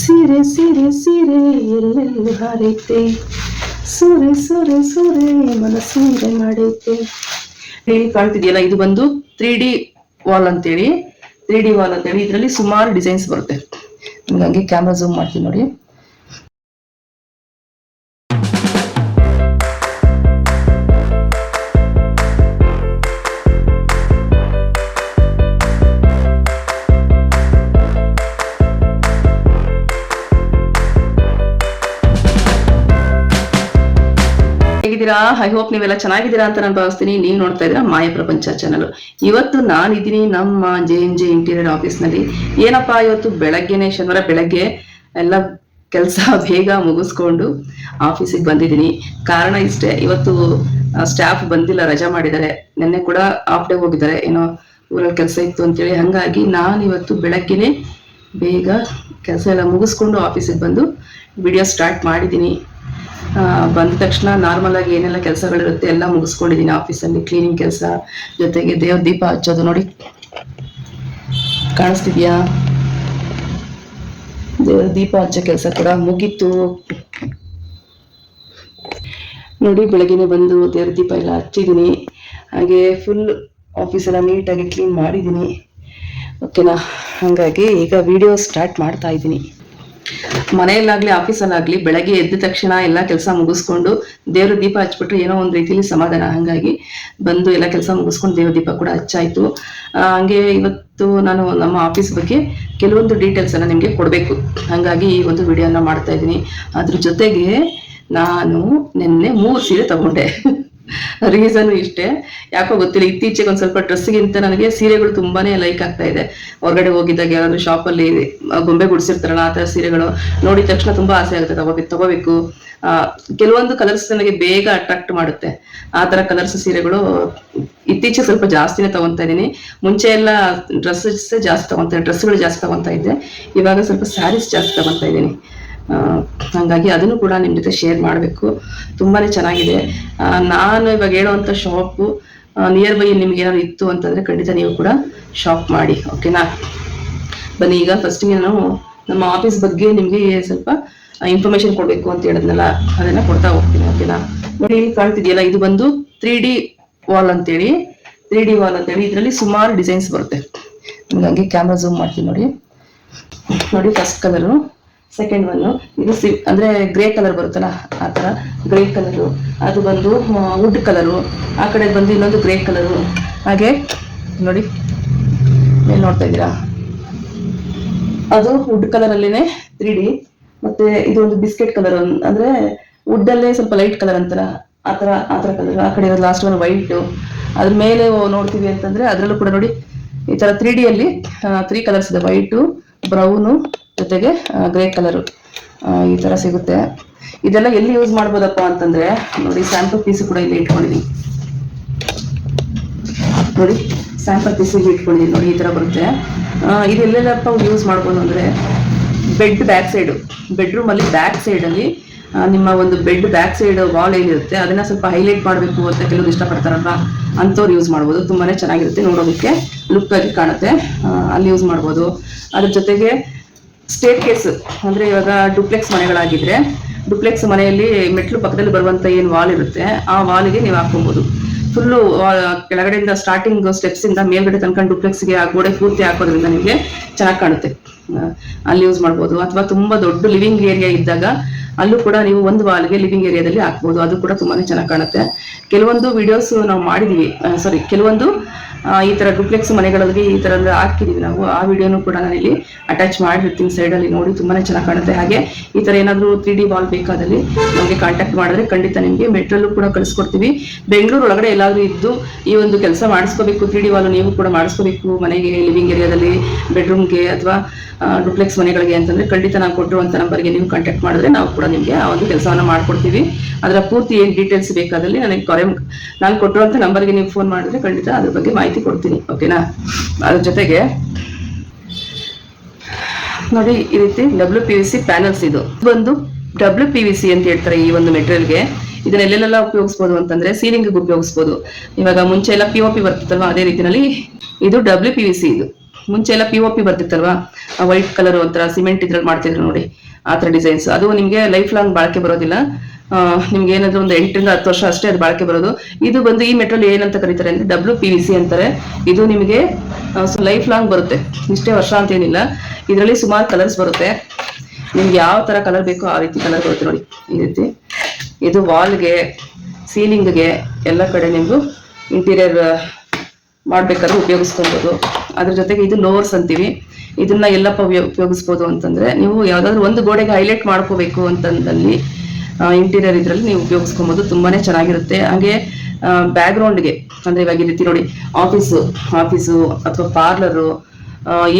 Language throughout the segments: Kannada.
ಸೀರೆ ಸೀರೆ ಸೀರೆ ಎಲ್ಲೆಲ್ಲಿ ಹಾರೈತೆ. ಸೂರೆ ಸೂರೆ ಸೂರೆ ಮನ ಸೂರೆ ಮಾಡೈತೆ. ಹೇಳಿ, ಕಾಣ್ತಿದೆಯಲ್ಲ, ಇದು ಬಂದು ತ್ರೀ ಡಿ ವಾಲ್ ಅಂತೇಳಿ. ತ್ರೀ ಡಿ ವಾಲ್ ಅಂತೇಳಿ, ಇದರಲ್ಲಿ ಸುಮಾರು ಡಿಸೈನ್ಸ್ ಬರುತ್ತೆ. ನಿಮ್ಗೆ ಹಂಗೆ ಕ್ಯಾಮ್ರಾ ಝೂಮ್ ಮಾಡ್ತೀನಿ ನೋಡಿ. ಹೇಗಿದ್ದೀರಾ ಐ ಹೋಪ್ ನೀವೆಲ್ಲ ಚೆನ್ನಾಗಿದ್ದೀರಾ ಅಂತ ನಾನು ಭಾವಿಸ್ತೀನಿ. ನೀವು ನೋಡ್ತಾ ಇದ್ದೀರಾ ಮಾಯ ಪ್ರಪಂಚ ಚಾನಲ್ ಇವತ್ತು ನಾನಿದ್ದೀನಿ ನಮ್ಮ ಜೆ ಎನ್ ಜೆ ಇಂಟೀರಿಯರ್ ಆಫೀಸ್ನಲ್ಲಿ ಏನಪ್ಪಾ ಇವತ್ತು? ಬೆಳಗ್ಗೆನೆ, ಶನಿವಾರ ಬೆಳಗ್ಗೆ ಎಲ್ಲ ಕೆಲಸ ಬೇಗ ಮುಗಿಸ್ಕೊಂಡು ಆಫೀಸಿಗೆ ಬಂದಿದ್ದೀನಿ. ಕಾರಣ ಇಷ್ಟೇ, ಇವತ್ತು ಸ್ಟಾಫ್ ಬಂದಿಲ್ಲ, ರಜಾ ಮಾಡಿದ್ದಾರೆ. ನಿನ್ನೆ ಕೂಡ ಆಫ್ ಡೇ ಹೋಗಿದ್ದಾರೆ. ಏನೋ ಊರಲ್ಲಿ ಕೆಲಸ ಇತ್ತು ಅಂತೇಳಿ. ಹಂಗಾಗಿ ನಾನು ಇವತ್ತು ಬೆಳಗ್ಗೆನೆ ಬೇಗ ಕೆಲಸ ಎಲ್ಲ ಮುಗಿಸ್ಕೊಂಡು ಆಫೀಸಿಗೆ ಬಂದು ವಿಡಿಯೋ ಸ್ಟಾರ್ಟ್ ಮಾಡಿದ್ದೀನಿ. ಬಂದ ತಕ್ಷಣ ನಾರ್ಮಲ್ ಆಗಿ ಏನೆಲ್ಲ ಕೆಲಸಗಳಿರುತ್ತೆ ಎಲ್ಲ ಮುಗಿಸ್ಕೊಂಡಿದ್ದೀನಿ ಆಫೀಸಲ್ಲಿ ಕ್ಲೀನಿಂಗ್ ಕೆಲಸ, ಜೊತೆಗೆ ದೇವ್ರ ದೀಪ ಹಚ್ಚೋದು ನೋಡಿ. ಕಾಣಿಸ್ತಿದ್ಯಾ? ದೇವ್ರ ದೀಪ ಹಚ್ಚೋ ಕೆಲಸ ಕೂಡ ಮುಗೀತು. ನೋಡಿ, ಬೆಳಗ್ಗೆನೆ ಬಂದು ದೇವ್ರ ದೀಪ ಎಲ್ಲ ಹಚ್ಚಿದ್ದೀನಿ ಹಾಗೆ ಫುಲ್ ಆಫೀಸೆಲ್ಲ ನೀಟಾಗಿ ಕ್ಲೀನ್ ಮಾಡಿದ್ದೀನಿ ಓಕೆನಾ ಹಾಗಾಗಿ ಈಗ ವಿಡಿಯೋ ಸ್ಟಾರ್ಟ್ ಮಾಡ್ತಾ ಇದ್ದೀನಿ ಮನೆಯಲ್ಲಾಗ್ಲಿ, ಆಫೀಸಲ್ಲಾಗ್ಲಿ, ಬೆಳಗ್ಗೆ ಎದ್ದ ತಕ್ಷಣ ಎಲ್ಲ ಕೆಲಸ ಮುಗಿಸ್ಕೊಂಡು ದೇವ್ರ ದೀಪ ಹಚ್ಬಿಟ್ರೆ ಏನೋ ಒಂದು ರೀತಿಲಿ ಸಮಾಧಾನ. ಹಂಗಾಗಿ ಬಂದು ಎಲ್ಲ ಕೆಲಸ ಮುಗಿಸ್ಕೊಂಡು ದೇವ್ರ ದೀಪ ಕೂಡ ಹಚ್ಚಾಯ್ತು. ಹಂಗೆ ಇವತ್ತು ನಾನು ನಮ್ಮ ಆಫೀಸ್ ಬಗ್ಗೆ ಕೆಲವೊಂದು ಡೀಟೇಲ್ಸ್ ಅನ್ನ ನಿಮಗೆ ಕೊಡಬೇಕು. ಹಂಗಾಗಿ ಈ ಒಂದು ವಿಡಿಯೋನ ಮಾಡ್ತಾ ಇದ್ದೀನಿ. ಅದ್ರ ಜೊತೆಗೆ ನಾನು ನಿನ್ನೆ ಮೂರು ಸೀರೆ ತಗೊಂಡೆ. ರೀಸನ್ ಇಷ್ಟೇ. ಯಾಕೋ ಗೊತ್ತಿಲ್ಲ, ಇತ್ತೀಚೆಗೆ ಒಂದು ಸ್ವಲ್ಪ ಡ್ರೆಸ್ಗಿಂತ ನನಗೆ ಸೀರೆಗಳು ತುಂಬಾನೇ ಲೈಕ್ ಆಗ್ತಾ ಇದೆ. ಹೊರಗಡೆ ಹೋಗಿದ್ದಾಗ ಯಾರಾದ್ರೂ ಶಾಪಲ್ಲಿ ಗೊಂಬೆ ಗುಡಿಸಿರ್ತಾರಲ್ಲ, ಆ ತರ ಸೀರೆಗಳು ನೋಡಿದ ತಕ್ಷಣ ತುಂಬಾ ಆಸೆ ಆಗುತ್ತೆ. ತಗೋಬೇಕು ತಗೋಬೇಕು. ಕೆಲವೊಂದು ಕಲರ್ಸ್ ನನಗೆ ಬೇಗ ಅಟ್ರಾಕ್ಟ್ ಮಾಡುತ್ತೆ. ಆ ತರ ಕಲರ್ಸ್ ಸೀರೆಗಳು ಇತ್ತೀಚೆಗೆ ಸ್ವಲ್ಪ ಜಾಸ್ತಿನೇ ತಗೊಂತಾ ಇದ್ದೀನಿ. ಮುಂಚೆ ಎಲ್ಲ ಡ್ರೆಸ್ಸಸ್ ಜಾಸ್ತಿ ತಗೊಂತಾ ಡ್ರೆಸ್ಗಳು ಜಾಸ್ತಿ ತಗೊಂತಾ ಇದ್ದೆ. ಇವಾಗ ಸ್ವಲ್ಪ ಸ್ಯಾರೀಸ್ ಜಾಸ್ತಿ ತಗೊಂತಾ ಇದ್ದೀನಿ. ಹಂಗಾಗಿ ಅದನ್ನು ಕೂಡ ನಿಮ್ಮ ಜೊತೆ ಶೇರ್ ಮಾಡಬೇಕು. ತುಂಬಾನೇ ಚೆನ್ನಾಗಿದೆ. ನಾನು ಇವಾಗ ಹೇಳುವಂಥ ಶಾಪು ನಿಯರ್ ಬೈ ನಿಮ್ಗೆ ಏನಾದ್ರು ಇತ್ತು ಅಂತಂದ್ರೆ ಖಂಡಿತ ನೀವು ಕೂಡ ಶಾಪ್ ಮಾಡಿ ಓಕೆನಾ ಬನ್ನಿ, ಈಗ ಫಸ್ಟಿಗೆ ನಾನು ನಮ್ಮ ಆಫೀಸ್ ಬಗ್ಗೆ ನಿಮಗೆ ಸ್ವಲ್ಪ ಇನ್ಫಾರ್ಮೇಶನ್ ಕೊಡಬೇಕು ಅಂತ ಹೇಳಿದ್ನಲ್ಲ, ಅದನ್ನ ಕೊಡ್ತಾ ಹೋಗ್ತೀನಿ ಓಕೆನಾ ನೋಡಿ, ಇಲ್ಲಿ ಕಾಣ್ತಿದೆಯಲ್ಲ, ಇದು ಬಂದು ತ್ರೀ ಡಿ ವಾಲ್ ಅಂತೇಳಿ ತ್ರೀ ಡಿ ವಾಲ್ ಅಂತೇಳಿ, ಇದರಲ್ಲಿ ಸುಮಾರು ಡಿಸೈನ್ಸ್ ಬರುತ್ತೆ. ನಿಮ್ಗೆ ಹಂಗೆ ಕ್ಯಾಮ್ರಾ ಝೂಮ್ ಮಾಡ್ತೀನಿ ನೋಡಿ. ನೋಡಿ ಫಸ್ಟ್ ಕಲರು ಸೆಕೆಂಡ್ ಒನ್ ಇದು ಸಿ, ಅಂದ್ರೆ ಗ್ರೇ ಕಲರ್ ಬರುತ್ತಲ್ಲ, ಆ ಥರ ಗ್ರೇ ಕಲರು ಅದು ಬಂದು ವುಡ್ ಕಲರು ಆ ಕಡೆ ಬಂದು ಇನ್ನೊಂದು ಗ್ರೇ ಕಲರು ಹಾಗೆ, ನೋಡಿ ನೋಡ್ತಾ ಇದ್ದೀರಾ? ಅದು ವುಡ್ ಕಲರ್ ಅಲ್ಲೇನೆ ತ್ರೀ ಡಿ ಮತ್ತೆ ಇದು ಒಂದು ಬಿಸ್ಕೆಟ್ ಕಲರ್ ಅಂದ್ರೆ ವುಡ್ ಅಲ್ಲೇ ಸ್ವಲ್ಪ ಲೈಟ್ ಕಲರ್ ಅಂತಾರ. ಆ ತರ ಆ ತರ ಕಲರ್ ಆ ಕಡೆ ಲಾಸ್ಟ್ ಒಂದು ವೈಟ್ ಅದ್ರ ಮೇಲೆ ನೋಡ್ತೀವಿ ಅಂತಂದ್ರೆ ಅದರಲ್ಲೂ ಕೂಡ ನೋಡಿ, ಈ ತರ ತ್ರೀ ಡಿ ಅಲ್ಲಿ ತ್ರೀ ಕಲರ್ಸ್ ಇದೆ. ವೈಟು ಬ್ರೌನು ಜೊತೆಗೆ ಗ್ರೇ ಕಲರು ಈ ತರ ಸಿಗುತ್ತೆ. ಇದೆಲ್ಲ ಎಲ್ಲಿ ಯೂಸ್ ಮಾಡ್ಬೋದಪ್ಪ ಅಂತಂದ್ರೆ, ನೋಡಿ ಸ್ಯಾಂಪಲ್ ಪೀಸ್ ಕೂಡ ಇಲ್ಲಿ ಇಟ್ಕೊಂಡಿದ್ದೀನಿ ನೋಡಿ ಸ್ಯಾಂಪಲ್ ಪೀಸಿಗೆ ಇಟ್ಕೊಂಡಿದ್ದೀನಿ ನೋಡಿ, ಈ ತರ ಬರುತ್ತೆ. ಇದೆಲ್ಲೆಲ್ಲಪ್ಪ ಯೂಸ್ ಮಾಡ್ಬೋದು ಅಂದ್ರೆ ಬೆಡ್ ಬ್ಯಾಕ್ ಸೈಡು ಬೆಡ್ರೂಮಲ್ಲಿ ಬ್ಯಾಕ್ ಸೈಡ್ ಅಲ್ಲಿ ನಿಮ್ಮ ಒಂದು ಬೆಡ್ ಬ್ಯಾಕ್ ಸೈಡ್ ವಾಲ್ ಏನಿರುತ್ತೆ, ಅದನ್ನ ಸ್ವಲ್ಪ ಹೈಲೈಟ್ ಮಾಡಬೇಕು ಅಂತ ಕೆಲವರು ಇಷ್ಟಪಡ್ತಾರಲ್ಲ ಅಂಥವ್ರು ಯೂಸ್ ಮಾಡ್ಬೋದು. ತುಂಬಾನೇ ಚೆನ್ನಾಗಿರುತ್ತೆ, ನೋಡೋದಕ್ಕೆ ಲುಕ್ ಆಗಿ ಕಾಣುತ್ತೆ. ಅಲ್ಲಿ ಯೂಸ್ ಮಾಡ್ಬೋದು. ಅದ್ರ ಜೊತೆಗೆ ಸ್ಟೇಟ್ ಕೇಸ್ ಅಂದ್ರೆ ಇವಾಗ ಡುಪ್ಲೆಕ್ಸ್ ಮನೆಗಳಾಗಿದ್ರೆ ಡುಪ್ಲೆಕ್ಸ್ ಮನೆಯಲ್ಲಿ ಮೆಟ್ಲು ಪಕ್ಕದಲ್ಲಿ ಬರುವಂತ ಏನು ವಾಲ್ ಇರುತ್ತೆ, ಆ ವಾಲ್ಗೆ ನೀವು ಹಾಕೊಬಹುದು ಫುಲ್ಲು ಕೆಳಗಡೆಯಿಂದ ಸ್ಟಾರ್ಟಿಂಗ್ ಸ್ಟೆಪ್ಸ್ ಇಂದ ಮೇಲ್ಗಡೆ ತನಕ ಡುಪ್ಲೆಕ್ಸ್ಗೆ ಆ ಗೋಡೆ ಪೂರ್ತಿ ಹಾಕೋದ್ರಿಂದ ನಿಮಗೆ ಚೆನ್ನಾಗಿ ಕಾಣುತ್ತೆ. ಅಲ್ಲಿ ಯೂಸ್ ಮಾಡ್ಬೋದು. ಅಥವಾ ತುಂಬಾ ದೊಡ್ಡ ಲಿವಿಂಗ್ ಏರಿಯಾ ಇದ್ದಾಗ ಅಲ್ಲೂ ಕೂಡ ನೀವು ಒಂದು ವಾಲ್ಗೆ ಲಿವಿಂಗ್ ಏರಿಯಾದಲ್ಲಿ ಹಾಕ್ಬೋದು. ಅದು ಕೂಡ ತುಂಬಾನೇ ಚೆನ್ನಾಗಿ ಕಾಣುತ್ತೆ. ಕೆಲವೊಂದು ವಿಡಿಯೋಸ್ ನಾವು ಮಾಡಿದೀವಿ. ಸಾರಿ ಕೆಲವೊಂದು ಈ ತರ ಡುಪ್ಲೆಕ್ಸ್ ಮನೆಗಳಲ್ಲಿ ಈ ತರ ಹಾಕಿದೀವಿ ನಾವು. ಆ ವಿಡಿಯೋನು ಕೂಡ ನಾನು ಇಲ್ಲಿ ಅಟ್ಯಾಚ್ ಮಾಡಿರ್ತೀನಿ ಸೈಡ್ ಅಲ್ಲಿ ನೋಡಿ ತುಂಬಾನೇ ಚೆನ್ನಾಗಿ ಕಾಣುತ್ತೆ. ಹಾಗೆ ಈ ತರ ಏನಾದರೂ ತ್ರೀ ಡಿ ವಾಲ್ ಬೇಕಾದಲ್ಲಿ ನಮಗೆ ಕಾಂಟ್ಯಾಕ್ಟ್ ಮಾಡಿದ್ರೆ ಖಂಡಿತ ನಿಮಗೆ ಮೆಟ್ರಲ್ಲೂ ಕೂಡ ಕಳಿಸ್ಕೊಡ್ತೀವಿ. ಬೆಂಗಳೂರು ಒಳಗಡೆ ಎಲ್ಲಾದ್ರೂ ಇದ್ದು ಈ ಒಂದು ಕೆಲಸ ಮಾಡಿಸ್ಕೋಬೇಕು ತ್ರೀ ಡಿ ವಾಲ್ ನೀವು ಕೂಡ ಮಾಡಿಸ್ಕೋಬೇಕು ಮನೆಗೆ ಲಿವಿಂಗ್ ಏರಿಯಾದಲ್ಲಿ ಬೆಡ್ರೂಮ್ಗೆ ಅಥವಾ ಡುಪ್ಲೆಕ್ಸ್ ಮನೆಗಳಿಗೆ ಅಂತಂದ್ರೆ ಖಂಡಿತ ನಾವು ಕೊಟ್ಟಿರುವಂತ ನಂಬರ್ಗೆ ನೀವು ಕಾಂಟ್ಯಾಕ್ಟ್ ಮಾಡಿದ್ರೆ ನಾವು ಕೂಡ ನಿಮಗೆ ಆ ಒಂದು ಕೆಲಸವನ್ನ ಮಾಡ್ಕೊಡ್ತೀವಿ. ಅದರ ಪೂರ್ತಿ ಏನು ಡೀಟೇಲ್ಸ್ ಬೇಕಾದಲ್ಲಿ ನನಗೆ ಕರೆ, ನಾನು ಕೊಟ್ಟಿರುವಂತ ನಂಬರ್ಗೆ ನೀವು ಫೋನ್ ಮಾಡಿದ್ರೆ ಖಂಡಿತ ಅದ್ರ ಬಗ್ಗೆ ಮಾಹಿತಿ ಕೊಡ್ತೀನಿ ಓಕೆನಾ ಅದ್ರ ಜೊತೆಗೆ, ನೋಡಿ ಈ ರೀತಿ W P V C panels ಇದು. ಒಂದು ಡಬ್ಲ್ಯೂ ಪಿ ವಿ ಸಿ ಅಂತ ಹೇಳ್ತಾರೆ ಈ ಒಂದು ಮೆಟೀರಿಯಲ್ಗೆ ಇದನ್ನ ಎಲ್ಲೆಲ್ಲ ಉಪಯೋಗಿಸ್ಬೋದು ಅಂತಂದ್ರೆ ಸೀಲಿಂಗ್ ಉಪಯೋಗಿಸ್ಬೋದು. ಇವಾಗ ಮುಂಚೆ ಎಲ್ಲ ಪಿ ಒ ಬರ್ತಿತ್ತಲ್ವಾ? ಅದೇ ರೀತಿಯಲ್ಲಿ ಇದು ಡಬ್ಲ್ಯೂ ಪಿ ವಿ ಸಿ ಇದು. ಮುಂಚೆ ಎಲ್ಲ ಪಿ ಒ ಪಿ ಬರ್ತಿತ್ತಲ್ವಾ? ವೈಟ್ ಕಲರ್ ಒಂಥರ ಸಿಮೆಂಟ್ ಇದ್ರಲ್ಲಿ ಮಾಡ್ತಿದ್ರು ನೋಡಿ. ಆ ಥರ ಡಿಸೈನ್ಸ್ ಅದು ನಿಮಗೆ ಲೈಫ್ ಲಾಂಗ್ ಬಾಳಿಕೆ ಬರೋದಿಲ್ಲ. ನಿಮ್ಗೆ ಏನಾದ್ರು ಒಂದು ಎಂಟರಿಂದ ಹತ್ತು ವರ್ಷ ಅಷ್ಟೇ ಅದು ಬಾಳಿಕೆ ಬರೋದು. ಇದು ಬಂದು ಈ ಮೆಟ್ರಲ್ ಏನಂತ ಕರೀತಾರೆ ಅಂದ್ರೆ ಡಬ್ಲ್ಯೂ ಪಿ ವಿ ಸಿ ಅಂತಾರೆ. ಇದು ನಿಮಗೆ ಲೈಫ್ ಲಾಂಗ್ ಬರುತ್ತೆ. ಇಷ್ಟೇ ವರ್ಷ ಅಂತ ಏನಿಲ್ಲ. ಇದರಲ್ಲಿ ಸುಮಾರು ಕಲರ್ಸ್ ಬರುತ್ತೆ. ನಿಮ್ಗೆ ಯಾವ ತರ ಕಲರ್ ಬೇಕೋ ಆ ರೀತಿ ಕಲರ್ ಬರುತ್ತೆ ನೋಡಿ. ಈ ರೀತಿ. ಇದು ವಾಲ್ಗೆ ಸೀಲಿಂಗ್ಗೆ ಎಲ್ಲ ಕಡೆ ನಿಮ್ದು ಇಂಟೀರಿಯರ್ ಮಾಡಬೇಕಾದ್ರೆ ಉಪಯೋಗಿಸ್ಕೊಬೋದು. ಅದ್ರ ಜೊತೆಗೆ ಇದು ಲೋವರ್ಸ್ ಅಂತೀವಿ. ಇದನ್ನ ಎಲ್ಲಪ್ಪ ಉಪಯೋ- ಉಪಯೋಗಿಸ್ಬೋದು ಅಂತಂದ್ರೆ ನೀವು ಯಾವ್ದಾದ್ರು ಒಂದು ಗೋಡೆಗೆ ಹೈಲೈಟ್ ಮಾಡ್ಕೋಬೇಕು ಅಂತಂದಲ್ಲಿ ಇಂಟೀರಿಯರ್ ಇದ್ರಲ್ಲಿ ನೀವು ಉಪಯೋಗಿಸ್ಕೊಬೋದು, ತುಂಬಾನೇ ಚೆನ್ನಾಗಿರುತ್ತೆ. ಹಾಗೆ ಬ್ಯಾಕ್ಗ್ರೌಂಡ್ಗೆ ಅಂದ್ರೆ ಇವಾಗ ಈ ರೀತಿ ನೋಡಿ ಆಫೀಸು ಆಫೀಸು ಅಥವಾ ಪಾರ್ಲರು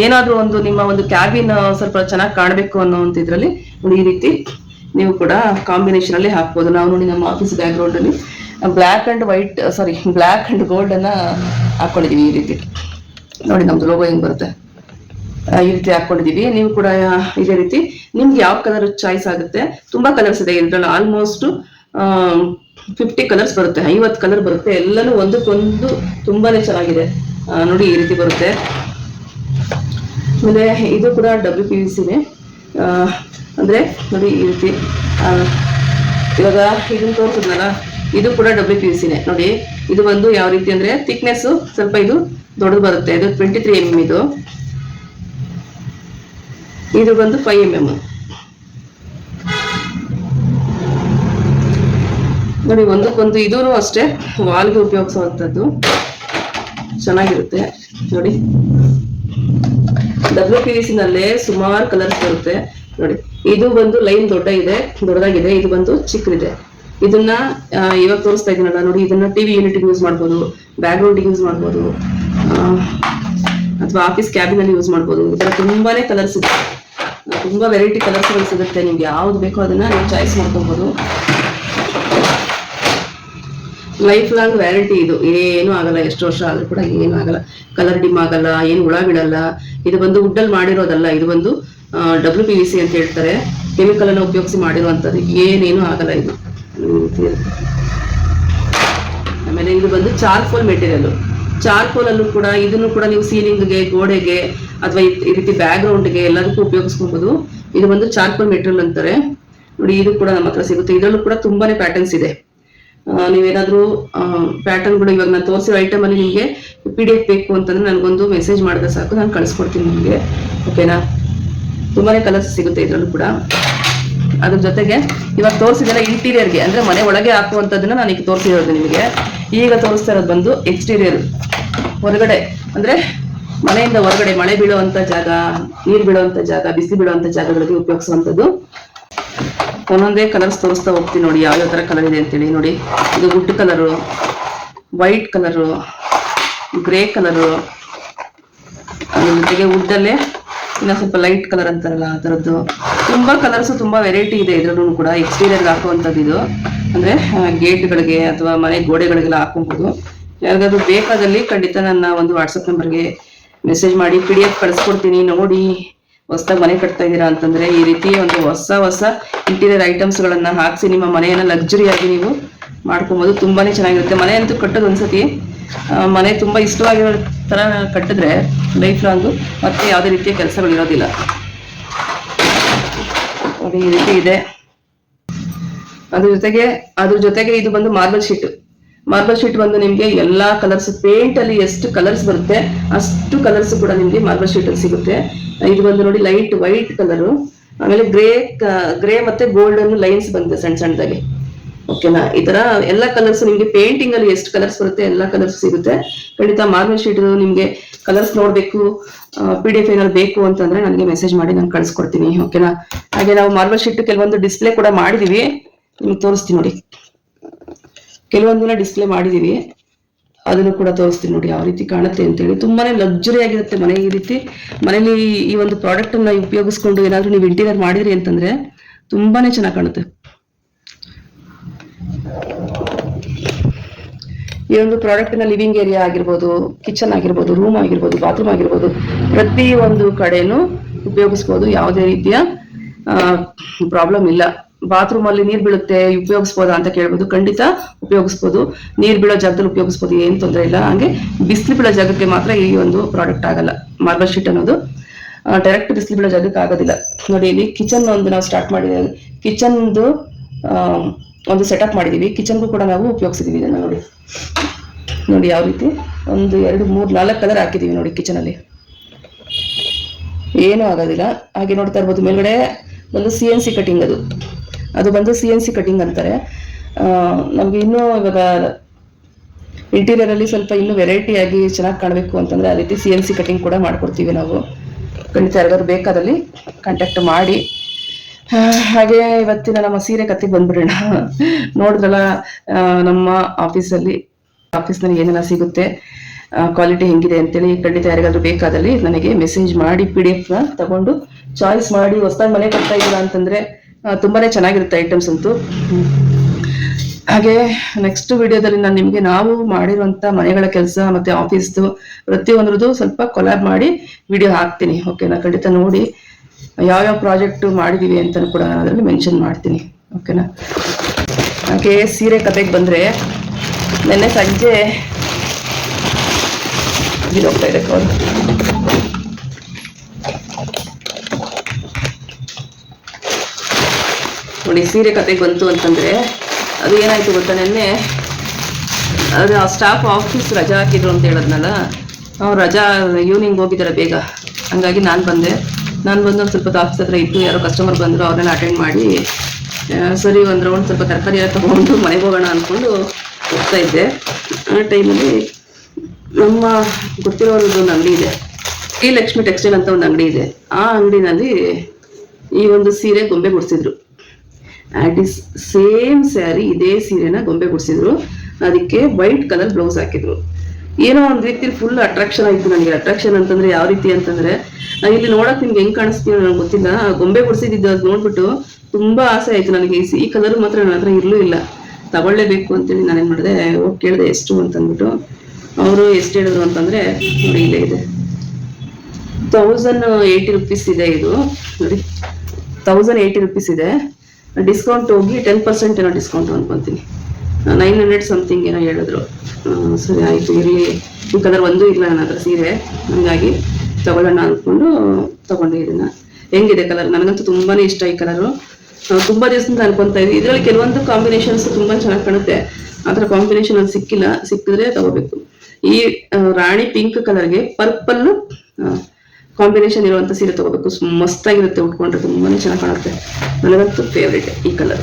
ಏನಾದ್ರೂ ಒಂದು ನಿಮ್ಮ ಒಂದು ಕ್ಯಾಬಿನ್ ಸ್ವಲ್ಪ ಚೆನ್ನಾಗಿ ಕಾಣಬೇಕು ಅನ್ನೋ ಅಂತ ಇದ್ರಲ್ಲಿ ನೋಡಿ, ಈ ರೀತಿ ನೀವು ಕೂಡ ಕಾಂಬಿನೇಷನ್ ಅಲ್ಲಿ ಹಾಕ್ಬೋದು. ನಾವು ನೋಡಿ ನಮ್ಮ ಆಫೀಸ್ ಬ್ಯಾಕ್ಗ್ರೌಂಡ್ ಅಲ್ಲಿ black and white sorry black and gold ಅನ್ನ ಹಾಕೊಂಡಿದೀವಿ ಈ ರೀತಿ. ನೋಡಿ, ನಮ್ದು ಲೋಗೋ ಹೆಂಗ್ ಬರುತ್ತೆ? ಈ ರೀತಿ ಹಾಕೊಂಡಿದೀವಿ ನೀವು ಕೂಡ ಇದೇ ರೀತಿ. ನಿಮ್ಗೆ ಯಾವ ಕಲರ್ ಚಾಯ್ಸ್ ಆಗುತ್ತೆ? ತುಂಬಾ ಕಲರ್ಸ್ ಇದೆ ಇದ್ರಲ್ಲಿ. ಆಲ್ಮೋಸ್ಟ್ ಫಿಫ್ಟಿ ಕಲರ್ಸ್ ಬರುತ್ತೆ. ಐವತ್ತು ಕಲರ್ ಬರುತ್ತೆ. ಎಲ್ಲನೂ ಒಂದಕ್ಕೊಂದು ತುಂಬಾನೇ ಚೆನ್ನಾಗಿದೆ. ನೋಡಿ ಈ ರೀತಿ ಬರುತ್ತೆ. ಆಮೇಲೆ ಇದು ಕೂಡ ಡಬ್ಲ್ಯೂ ಪಿ ವಿ ಸಿನೇ ಅಂದ್ರೆ ನೋಡಿ ಈ ರೀತಿ. ಇವಾಗ ಇದನ್ನ ತೋರಿಸಿದ್ನಲ್ಲ, ಇದು ಕೂಡ ಡಬ್ಲ್ಯೂ ಪಿ ವಿ ಸಿನೇ ನೋಡಿ, ಇದು ಬಂದು ಯಾವ ರೀತಿ ಅಂದ್ರೆ ಥಿಕ್ನೆಸ್ ಸ್ವಲ್ಪ ಇದು ದೊಡ್ಡದು ಬರುತ್ತೆ. ಇದು ಟ್ವೆಂಟಿ ತ್ರೀ ಎಂ ಇದು. ಇದು ಬಂದು ಫೈವ್ ಎಂ ಎಂ ನೋಡಿ, ಒಂದಕ್ಕೊಂದು ಇದೂ ಅಷ್ಟೇ, ವಾಲ್ಗೆ ಉಪಯೋಗಿಸುವಂಥದ್ದು. ಚೆನ್ನಾಗಿರುತ್ತೆ, ನೋಡಿ. ಡಬ್ಲ್ಯೂ ಪಿ ವಿ ಸಿನಲ್ಲೇ ಸುಮಾರು ಕಲರ್ಸ್ ಬರುತ್ತೆ, ನೋಡಿ. ಇದು ಬಂದು ಲೈನ್ ದೊಡ್ಡ ಇದೆ, ದೊಡ್ಡದಾಗಿದೆ, ಇದು ಬಂದು ಚಿಕ್ಕದಿದೆ. ಇದನ್ನ ಇವಾಗ ತೋರಿಸ್ತಾ ಇದೀನಲ್ಲ ನೋಡಿ, ಇದನ್ನ ಟಿವಿ ಯೂನಿಟ್ ಯೂಸ್ ಮಾಡ್ಬೋದು ಬ್ಯಾಕ್ಗ್ರೌಂಡಿಗೆ ಯೂಸ್ ಮಾಡ್ಬೋದು ಅಥವಾ ಆಫೀಸ್ ಕ್ಯಾಬಿನಲ್ಲಿ ಯೂಸ್ ಮಾಡ್ಬೋದು. ಈ ತರ ತುಂಬಾನೇ ಕಲರ್ಸ್ ಇದೆ ತುಂಬಾ ವೆರೈಟಿ ಕಲರ್ಸ್ಗಳು ಸಿಗುತ್ತೆ. ನಿಮ್ಗೆ ಯಾವ್ದು ಬೇಕೋ ಅದನ್ನ ನೀವು ಚಾಯ್ಸ್ ಮಾಡ್ಕೋಬಹುದು ಲೈಫ್ ಲಾಂಗ್ ವ್ಯಾರಂಟಿ ಇದು. ಏನು ಆಗಲ್ಲ. ಎಷ್ಟು ವರ್ಷ ಆದ್ರೂ ಕೂಡ ಏನು ಆಗಲ್ಲ. ಕಲರ್ ಡಿಮ್ ಆಗಲ್ಲ, ಏನು ಹುಳ ಬಿಡಲ್ಲ ಇದು ಬಂದು ವುಡ್ಡಲ್ಲಿ ಮಾಡಿರೋದಲ್ಲ. ಇದು ಬಂದು ಡಬ್ಲ್ಯೂ ಪಿ ವಿ ಸಿ ಅಂತ ಹೇಳ್ತಾರೆ. ಕೆಮಿಕಲ್ ಅನ್ನು ಉಪಯೋಗಿಸಿ ಮಾಡಿರುವಂಥದ್ದು. ಏನೇನು ಆಗಲ್ಲ ಇದು. ಆಮೇಲೆ ಇದು ಬಂದು ಚಾರ್ಕೋಲ್ ಮೆಟೀರಿಯಲ್ ಚಾರ್ಕೋಲ್ ಅಲ್ಲೂ ಕೂಡ ಇದನ್ನು ಕೂಡ ನೀವು ಸೀಲಿಂಗ್ಗೆ, ಗೋಡೆಗೆ ಅಥವಾ ಈ ರೀತಿ ಬ್ಯಾಕ್ಗೆ ಎಲ್ಲದಕ್ಕೂ ಉಪಯೋಗಿಸ್ಕೊಬಹುದು ಇದು ಬಂದು ಚಾರ್ಕೋಲ್ ಮೆಟೀರಿಯಲ್ ಅಂತಾರೆ. ನೋಡಿ, ಇದು ಕೂಡ ನಮ್ಮ ಹತ್ರ ಸಿಗುತ್ತೆ. ಇದರಲ್ಲೂ ಕೂಡ ತುಂಬಾನೇ ಪ್ಯಾಟರ್ನ್ಸ್ ಇದೆ. ನೀವೇನಾದ್ರೂ ಪ್ಯಾಟರ್ನ್ಗಳು ಇವಾಗ ನಾನು ತೋರಿಸಿರೋ ಐಟಮ್ ಅಲ್ಲಿ ನಿಮಗೆ ಪಿ ಡಿ ಎಫ್ ಬೇಕು ಅಂತಂದ್ರೆ ನನಗೊಂದು ಮೆಸೇಜ್ ಮಾಡಿದ್ರೆ ಸಾಕು. ನಾನು ಕಳಿಸ್ಕೊಡ್ತೀನಿ ನಿಮಗೆ. ಓಕೆನಾ ತುಂಬಾನೇ ಕಲರ್ಸ್ ಸಿಗುತ್ತೆ ಇದರಲ್ಲೂ ಕೂಡ. ಅದ್ರ ಜೊತೆಗೆ ಇವಾಗ ತೋರಿಸಿದೆಲ್ಲ ಇಂಟೀರಿಯರ್ಗೆ ಅಂದ್ರೆ ಮನೆ ಒಳಗೆ ಹಾಕುವಂಥದ್ದನ್ನ ನಾನು ಈಗ ತೋರಿಸಿರೋದು ನಿಮಗೆ. ಈಗ ತೋರಿಸ್ತಾ ಇರೋದು ಬಂದು ಎಕ್ಸ್ಟೀರಿಯರ್ ಹೊರಗಡೆ, ಅಂದ್ರೆ ಮನೆಯಿಂದ ಹೊರಗಡೆ ಮಳೆ ಬೀಳುವಂತ ಜಾಗ, ನೀರು ಬೀಳುವಂತ ಜಾಗ, ಬಿಸಿ ಬೀಳುವಂತ ಜಾಗಗಳಿಗೆ ಉಪಯೋಗಿಸುವಂಥದ್ದು. ಒಂದೊಂದೇ ಕಲರ್ಸ್ ತೋರಿಸ್ತಾ ಹೋಗ್ತೀನಿ ನೋಡಿ ಯಾವ ಯಾವ ತರ ಕಲರ್ ಇದೆ ಅಂತೇಳಿ ನೋಡಿ. ಇದು wood colour white colour grey colour ಅದ್ರ ಜೊತೆಗೆ ವುಡ್ ಅಲ್ಲೇ ಇನ್ನ ಸ್ವಲ್ಪ ಲೈಟ್ ಕಲರ್ ಅಂತಾರಲ್ಲ, ಆ ಥರದ್ದು ತುಂಬಾ ಕಲರ್ಸ್ ತುಂಬಾ ವೆರೈಟಿ ಇದೆ ಇದ್ರಲ್ಲೂ ಕೂಡ ಎಕ್ಸ್ಟೀರಿಯರ್ಗೆ ಹಾಕುವಂಥದ್ದು ಇದು. ಅಂದ್ರೆ ಗೇಟ್ಗಳಿಗೆ ಅಥವಾ ಮನೆ ಗೋಡೆಗಳಿಗೆಲ್ಲ ಹಾಕೊಬಹುದು ಯಾರಿಗಾದ್ರೂ ಬೇಕಾದಲ್ಲಿ ಖಂಡಿತ ನನ್ನ ಒಂದು ವಾಟ್ಸಪ್ ನಂಬರ್ಗೆ ಮೆಸೇಜ್ ಮಾಡಿ ಪಿ ಡಿ ಎಫ್ ಕಳಿಸ್ಕೊಡ್ತೀನಿ, ನೋಡಿ, ಹೊಸದಾಗಿ ಮನೆ ಕಟ್ತಾ ಇದ್ದೀರಾ ಅಂತಂದ್ರೆ ಈ ರೀತಿ ಒಂದು ಹೊಸ ಹೊಸ ಇಂಟೀರಿಯರ್ ಐಟಮ್ಸ್ ಗಳನ್ನ ಹಾಕಿಸಿ ನಿಮ್ಮ ಮನೆಯನ್ನ ಲಕ್ಸುರಿ ಆಗಿ ನೀವು ಮಾಡ್ಕೊಬೋದು. ತುಂಬಾನೇ ಚೆನ್ನಾಗಿರುತ್ತೆ. ಮನೆ ಅಂತೂ ಕಟ್ಟೋದು ಒಂದ್ಸತಿ ಮನೆ ತುಂಬಾ ಇಷ್ಟವಾಗಿರೋ ತರ ಕಟ್ಟಿದ್ರೆ ಲೈಫ್ ಲಾಂಗ್ ಮತ್ತೆ ಯಾವುದೇ ರೀತಿಯ ಕೆಲಸಗಳು ಇರೋದಿಲ್ಲ ನೋಡಿ ಈ ರೀತಿ ಇದೆ. ಅದ್ರ ಜೊತೆಗೆ ಅದ್ರ ಜೊತೆಗೆ ಇದು ಬಂದು ಮಾರ್ಬಲ್ ಶೀಟ್ ಮಾರ್ಬಲ್ ಶೀಟ್ ಬಂದು ನಿಮ್ಗೆ ಎಲ್ಲಾ ಕಲರ್ಸ್ ಪೇಂಟ್ ಅಲ್ಲಿ ಎಷ್ಟು ಕಲರ್ಸ್ ಬರುತ್ತೆ, ಅಷ್ಟು ಕಲರ್ಸ್ ಕೂಡ ನಿಮ್ಗೆ ಮಾರ್ಬಲ್ ಶೀಟ್ ಅಲ್ಲಿ ಸಿಗುತ್ತೆ. ಇದು ಬಂದು ನೋಡಿ ಲೈಟ್ ವೈಟ್ ಕಲರ್ ಆಮೇಲೆ ಗ್ರೇ ಗ್ರೇ ಮತ್ತೆ ಗೋಲ್ಡನ್ ಲೈನ್ಸ್ ಬಂದಿದೆ ಸಣ್ಣ ಸಣ್ಣದಾಗಿ. ಓಕೆನಾ ಈ ತರ ಎಲ್ಲ ಕಲರ್ಸ್ ನಿಮ್ಗೆ ಪೇಂಟಿಂಗ್ ಅಲ್ಲಿ ಎಷ್ಟು ಕಲರ್ಸ್ ಬರುತ್ತೆ ಎಲ್ಲ ಕಲರ್ಸ್ ಸಿಗುತ್ತೆ. ಖಂಡಿತ ಮಾರ್ಬಲ್ ಶೀಟ್ ನಿಮ್ಗೆ ಕಲರ್ಸ್ ನೋಡ್ಬೇಕು ಪಿ ಡಿ ಎಫ್ ಏನಾದ್ರು ಬೇಕು ಅಂತಂದ್ರೆ ನನಗೆ ಮೆಸೇಜ್ ಮಾಡಿ ನಾನು ಕಳ್ಸಿಕೊಡ್ತೀನಿ. ಓಕೆನಾ ಹಾಗೆ ನಾವು ಮಾರ್ಬಲ್ ಶೀಟ್ ಕೆಲವೊಂದು ಡಿಸ್ಪ್ಲೇ ಕೂಡ ಮಾಡಿದೀವಿ. ನಿಮ್ಗೆ ತೋರಿಸ್ತೀನಿ ನೋಡಿ. ಕೆಲವೊಂದನ್ನ ಡಿಸ್ಪ್ಲೇ ಮಾಡಿದೀವಿ. ಅದನ್ನು ಕೂಡ ತೋರಿಸ್ತೀನಿ ನೋಡಿ ಯಾವ ರೀತಿ ಕಾಣುತ್ತೆ ಅಂತೇಳಿ ತುಂಬಾನೇ ಲಕ್ಸುರಿ ಆಗಿರುತ್ತೆ ಮನೆ ಈ ರೀತಿ. ಮನೇಲಿ ಈ ಒಂದು ಪ್ರಾಡಕ್ಟ್ ಅನ್ನ ಉಪಯೋಗಿಸ್ಕೊಂಡು ಏನಾದ್ರೂ ನೀವು ಇಂಟೀರಿಯರ್ ಮಾಡಿದ್ರಿ ಅಂತಂದ್ರೆ ತುಂಬಾನೇ ಚೆನ್ನಾಗಿ ಕಾಣುತ್ತೆ. ಈ ಒಂದು ಪ್ರಾಡಕ್ಟ್ನ ಲಿವಿಂಗ್ ಏರಿಯಾ ಆಗಿರ್ಬೋದು ಕಿಚನ್ ಆಗಿರ್ಬೋದು ರೂಮ್ ಆಗಿರ್ಬೋದು ಬಾತ್ರೂಮ್ ಆಗಿರ್ಬೋದು, ಪ್ರತಿ ಒಂದು ಕಡೆನೂ ಉಪಯೋಗಿಸ್ಬೋದು. ಯಾವುದೇ ರೀತಿಯ ಪ್ರಾಬ್ಲಮ್ ಇಲ್ಲ. ಬಾತ್ರೂಮ್ ಅಲ್ಲಿ ನೀರು ಬೀಳುತ್ತೆ, ಉಪಯೋಗಿಸ್ಬೋದಾ ಅಂತ ಕೇಳ್ಬೋದು. ಖಂಡಿತ ಉಪಯೋಗಿಸ್ಬೋದು. ನೀರು ಬೀಳೋ ಜಾಗದಲ್ಲಿ ಉಪಯೋಗಿಸ್ಬೋದು, ಏನು ತೊಂದರೆ ಇಲ್ಲ. ಹಂಗೆ ಬಿಸಿಲು ಬೀಳೋ ಜಾಗಕ್ಕೆ ಮಾತ್ರ ಈ ಒಂದು ಪ್ರಾಡಕ್ಟ್ ಆಗಲ್ಲ. ಮಾರ್ಬಲ್ ಶೀಟ್ ಅನ್ನೋದು. ಡೈರೆಕ್ಟ್ ಬಿಸಿಲು ಬೀಳೋ ಜಾಗಕ್ಕೆ ಆಗೋದಿಲ್ಲ. ನೋಡಿ, ಇಲ್ಲಿ ಕಿಚನ್ ಒಂದು ನಾವು ಸ್ಟಾರ್ಟ್ ಮಾಡಿದ್ದೇವೆ. ಕಿಚನ್ದು ಒಂದು ಸೆಟಪ್ ಮಾಡಿದೀವಿ. ಕಿಚನ್ಗೂ ಕೂಡ ನಾವು ಉಪಯೋಗಿಸಿದೀವಿ ಇದನ್ನ ನೋಡಿ. ನೋಡಿ ಯಾವ ರೀತಿ. ಒಂದು, ಎರಡು, ಮೂರು, ನಾಲ್ಕು ಕಲರ್ ಹಾಕಿದೀವಿ ನೋಡಿ ಕಿಚನ್ ಅಲ್ಲಿ. ಏನೂ ಆಗೋದಿಲ್ಲ. ಹಾಗೆ ನೋಡ್ತಾ ಇರ್ಬೋದು, ಮೇಲ್ಗಡೆ ಒಂದು ಸಿ ಎನ್ ಸಿ ಕಟಿಂಗ್ ಅದು. ಅದು ಬಂದು ಸಿ ಎನ್ ಸಿ ಕಟಿಂಗ್ ಅಂತಾರೆ. ನಮ್ಗೆ ಇನ್ನೂ ಇವಾಗ ಇಂಟೀರಿಯರ್ ಅಲ್ಲಿ ಸ್ವಲ್ಪ ಇನ್ನೂ ವೆರೈಟಿ ಆಗಿ ಚೆನ್ನಾಗಿ ಕಾಣಬೇಕು ಅಂತಂದ್ರೆ ಆ ರೀತಿ ಸಿ ಎನ್ ಸಿ ಕಟಿಂಗ್ ಕೂಡ ಮಾಡಿಕೊಡ್ತೀವಿ ನಾವು. ಖಂಡಿತ ಯಾರಿಗಾದ್ರು ಬೇಕಾದಲ್ಲಿ ಕಾಂಟ್ಯಾಕ್ಟ್ ಮಾಡಿ. ಹಾಗೆ ಇವತ್ತಿನ ನಮ್ಮ ಸೀರೆ ಕತ್ತಿ ಬಂದ್ಬಿಡೋಣ. ನೋಡಿದ್ರಲ್ಲ ನಮ್ಮ ಆಫೀಸಲ್ಲಿ, ಆಫೀಸ್ನಲ್ಲಿ ಏನೆಲ್ಲ ಸಿಗುತ್ತೆ ಕ್ವಾಲಿಟಿ ಹೆಂಗಿದೆ ಅಂತೇಳಿ ಖಂಡಿತ ಯಾರಿಗಾದ್ರೂ ಬೇಕಾದಲ್ಲಿ ನನಗೆ ಮೆಸೇಜ್ ಮಾಡಿ ಪಿ ಡಿ ಎಫ್ ತಗೊಂಡು ಚಾಯ್ಸ್ ಮಾಡಿ ಹೊಸ್ದಾಗಿ ಮನೆ ಕಟ್ತಾ ಇದ್ದೀರಾ ಅಂತಂದ್ರೆ ತುಂಬಾನೇ ಚೆನ್ನಾಗಿರುತ್ತೆ ಐಟಮ್ಸ್ ಅಂತೂ. ಹಾಗೆ ನೆಕ್ಸ್ಟ್ ವಿಡಿಯೋದಲ್ಲಿ ನಾನು ನಿಮಗೆ ನಾವು ಮಾಡಿರುವಂತ ಮನೆಗಳ ಕೆಲಸ ಮತ್ತೆ ಆಫೀಸ್ದು ಪ್ರತಿಯೊಂದ್ರದ್ದು ಸ್ವಲ್ಪ ಕೊಲಾಬ್ ಮಾಡಿ ವಿಡಿಯೋ ಹಾಕ್ತೀನಿ. ಓಕೆನಾ ಖಂಡಿತ ನೋಡಿ. ಯಾವ್ಯಾವ ಪ್ರಾಜೆಕ್ಟ್ ಮಾಡಿದೀವಿ ಅಂತ ಕೂಡ ನಾನು ಅದರಲ್ಲಿ ಮೆನ್ಷನ್ ಮಾಡ್ತೀನಿ ಓಕೆನಾ ಹಾಗೆ ಸೀರೆ ಕತೆಗೆ ಬಂದ್ರೆ, ನಿನ್ನೆ ಸಂಜೆ ಹೋಗ್ತಾ ಇದೆ ಕಾಲ್ ನೋಡಿ, ಸೀರೆ ಕತೆಗೆ ಬಂತು ಅಂತಂದ್ರೆ, ಅದು ಏನಾಯ್ತು ಗೊತ್ತಾ? ನೆನ್ನೆ ಅದು ಆ ಸ್ಟಾಫ್ ಆಫೀಸ್ ರಜಾ ಹಾಕಿದ್ರು ಅಂತ ಹೇಳದ್ನಲ್ಲ, ಅವ್ರು ರಜಾ ಈವ್ನಿಂಗ್ ಹೋಗಿದ್ದಾರೆ ಬೇಗ. ಹಂಗಾಗಿ ನಾನು ಬಂದೆ. ನಾನು ಬಂದು ಒಂದು ಸ್ವಲ್ಪ ಆಫೀಸ್ ಹತ್ರ ಇದ್ದು ಯಾರೋ ಕಸ್ಟಮರ್ ಬಂದರು ಅವ್ರನ್ನ ಅಟೆಂಡ್ ಮಾಡಿ ಸರಿ ಒಂದು ರೌಂಡ್ ಸ್ವಲ್ಪ ತರಕಾರಿ ಎಲ್ಲ ತೊಗೊಂಡು ಮನೆಗೆ ಹೋಗೋಣ ಅಂದ್ಕೊಂಡು ಹೋಗ್ತಾ ಇದ್ದೆ. ಆ ಟೈಮಲ್ಲಿ ನಮ್ಮ ಗೊತ್ತಿರೋ ಒಂದು ಅಂಗಡಿ ಇದೆ. ಕೆ ಲಕ್ಷ್ಮಿ ಟೆಕ್ಸ್ಟೈಲ್ ಅಂತ ಒಂದು ಅಂಗಡಿ ಇದೆ. ಆ ಅಂಗಡಿನಲ್ಲಿ ಈ ಒಂದು ಸೀರೆ ಗೊಂಬೆ ಗುಡಿಸಿದ್ರು. ಇಸ್ ಸೇಮ್ ಸ್ಯಾರಿ ಇದೇ ಸೀರೆನ ಗೊಂಬೆ ಗುಡಿಸಿದ್ರು. ಅದಕ್ಕೆ ವೈಟ್ ಕಲರ್ ಬ್ಲೌಸ್ ಹಾಕಿದ್ರು. ಏನೋ ಒಂದು ರೀತಿ ಫುಲ್ ಅಟ್ರಾಕ್ಷನ್ ಆಯ್ತು ನನಗೆ. ಅಟ್ರಾಕ್ಷನ್ ಅಂತಂದ್ರೆ ಯಾವ ರೀತಿ ಅಂತಂದ್ರೆ, ನಾನು ಇಲ್ಲಿ ನೋಡಕ್ ನಿಮ್ಗೆ ಹೆಂಗ್ ಕಾಣಿಸ್ತೀನಿ ನನಗೆ ಗೊತ್ತಿಲ್ಲ. ಗೊಂಬೆ ಗುಡಿಸಿದ್ದು ಅದು ನೋಡ್ಬಿಟ್ಟು ತುಂಬಾ ಆಸೆ ಆಯ್ತು ನನಗೆ. ಈ ಕಲರ್ ಮಾತ್ರ ನನ್ನ ಹತ್ರ ಇರ್ಲೂ ಇಲ್ಲ. ತಗೊಳ್ಳೇಬೇಕು ಅಂತೇಳಿ ನಾನೇನ್ ಮಾಡಿದೆ ಹೋಗಿ ಕೇಳಿದೆ ಎಷ್ಟು ಅಂತಂದ್ಬಿಟ್ಟು. ಅವರು ಎಷ್ಟು ಹೇಳಿದ್ರು ಅಂತಂದ್ರೆ, ನೋಡಿ ಇಲ್ಲೇ ಇದೆ. ತೌಸಂಡ್ ಏಯ್ಟಿ ರುಪೀಸ್ ಇದೆ ಇದು. ನೋಡಿ ತೌಸಂಡ್ ಏಯ್ಟಿ ರುಪೀಸ್ ಇದೆ. ಡಿಸ್ಕೌಂಟ್ ಹೋಗಿ ಟೆನ್ ಪರ್ಸೆಂಟ್ ಏನೋ ಡಿಸ್ಕೌಂಟ್ ಅನ್ಕೊಂತೀನಿ ನೈನ್ ಹಂಡ್ರೆಡ್ ಸಮಥಿಂಗ್ ಏನೋ ಹೇಳಿದ್ರು. ಸರಿ, ಆಯಿತು, ಇರಲಿ. ಕಲರ್ ಒಂದೂ ಇಲ್ಲ ನನ್ನ ಹತ್ರ ಸೀರೆ. ಹಂಗಾಗಿ ತಗೊಳ್ಳೋಣ ಅಂದ್ಕೊಂಡು ತಗೊಂಡೆ ಇದನ್ನ. ಹೆಂಗಿದೆ ಕಲರ್ ನನಗಂತೂ ತುಂಬಾನೇ ಇಷ್ಟ ಈ ಕಲರು ತುಂಬಾ ದಿವಸದಿಂದ ಅನ್ಕೊಂತಾ ಇದ್ವಿ ಇದರಲ್ಲಿ ಕೆಲವೊಂದು ಕಾಂಬಿನೇಷನ್ಸ್ ತುಂಬಾ ಚೆನ್ನಾಗಿ ಕಾಣುತ್ತೆ. ಆ ಕಾಂಬಿನೇಷನ್ ಅಲ್ಲಿ ಸಿಕ್ಕಿಲ್ಲ. ಸಿಕ್ಕಿದ್ರೆ ತಗೋಬೇಕು. ಈ ರಾಣಿ ಪಿಂಕ್ ಕಲರ್ಗೆ ಪರ್ಪಲ್ ಕಾಂಬಿನೇಷನ್ ಇರುವಂತ ಸೀರೆ ತಗೋಬೇಕು. ಮಸ್ತಾಗಿರುತ್ತೆ ಉಟ್ಕೊಂಡ್ರೆ. ತುಂಬಾನೇ ಚೆನ್ನಾಗಿ ಕಾಣುತ್ತೆ. ನನಗಂತೂ ಫೇವ್ರೇಟ್ ಈ ಕಲರ್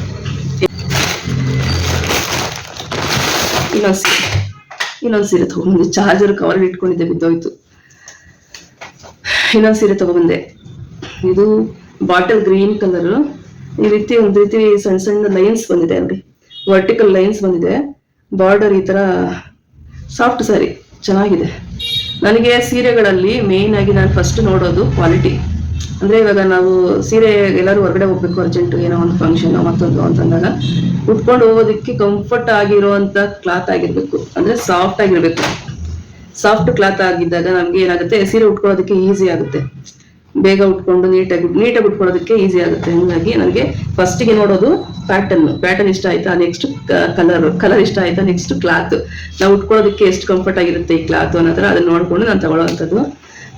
ಇನ್ನೊಂದು ಸೀರೆ ಇನ್ನೊಂದು ಸೀರೆ ತಗೊಂಡ್ಬಂದೆ ಚಾರ್ಜರ್ ಕವರ್ ಇಟ್ಕೊಂಡಿದ್ದೆ, ಬಿದ್ದೋಯ್ತು. ಇನ್ನೊಂದು ಸೀರೆ ತಗೊಂಡ್ಬಂದೆ ಇದು ಬಾಟಲ್ ಗ್ರೀನ್ ಕಲರ್ ಈ ರೀತಿ ಒಂದು ರೀತಿ ಸಣ್ಣ ಸಣ್ಣ ಲೈನ್ಸ್ ಬಂದಿದೆ ನೋಡಿ. ವರ್ಟಿಕಲ್ ಲೈನ್ಸ್ ಬಂದಿದೆ. ಬಾರ್ಡರ್ ಈ ತರ ಸಾಫ್ಟ್ ಸ್ಯಾರಿ ಚೆನ್ನಾಗಿದೆ. ನನಗೆ ಸೀರೆಗಳಲ್ಲಿ ಮೇಯ್ನ್ ಆಗಿ ನಾನು ಫಸ್ಟ್ ನೋಡೋದು ಕ್ವಾಲಿಟಿ ಅಂದ್ರೆ ಇವಾಗ ನಾವು ಸೀರೆ ಎಲ್ಲರೂ ಹೊರಗಡೆ ಹೋಗ್ಬೇಕು ಅರ್ಜೆಂಟ್ ಏನೋ ಒಂದು ಫಂಕ್ಷನ್ ಮತ್ತೊಂದು ಅಂತಂದಾಗ, ಉಟ್ಕೊಂಡು ಹೋಗೋದಕ್ಕೆ ಕಂಫರ್ಟ್ ಆಗಿರುವಂತ ಕ್ಲಾತ್ ಆಗಿರ್ಬೇಕು. ಅಂದ್ರೆ ಸಾಫ್ಟ್ ಆಗಿರ್ಬೇಕು. ಸಾಫ್ಟ್ ಕ್ಲಾತ್ ಆಗಿದ್ದಾಗ ನಮ್ಗೆ ಏನಾಗುತ್ತೆ? ಸೀರೆ ಉಟ್ಕೊಳ್ಳೋದಕ್ಕೆ ಈಸಿ ಆಗುತ್ತೆ. ಬೇಗ ಉಟ್ಕೊಂಡು ನೀಟಾಗಿ ನೀಟಾಗಿ ಉಟ್ಕೊಳ್ಳೋದಕ್ಕೆ ಈಸಿ ಆಗುತ್ತೆ. ಹಂಗಾಗಿ ನನಗೆ ಫಸ್ಟಿಗೆ ನೋಡೋದು ಪ್ಯಾಟರ್ನ್ ಪ್ಯಾಟರ್ನ್ ಇಷ್ಟ ಆಯ್ತಾ? ನೆಕ್ಸ್ಟ್ ಕಲರ್ ಕಲರ್ ಇಷ್ಟ ಆಯ್ತಾ? ನೆಕ್ಸ್ಟ್ ಕ್ಲಾತ್ ನಾವು ಉಟ್ಕೊಳ್ಳೋದಕ್ಕೆ ಎಷ್ಟು ಕಂಫರ್ಟ್ ಆಗಿರುತ್ತೆ ಈ ಕ್ಲಾತ್ ಅನ್ನೋ ಥರ ಅದನ್ನ ನೋಡ್ಕೊಂಡು ನಾನು ತಗೊಳ್ಳೋವಂಥದ್ದು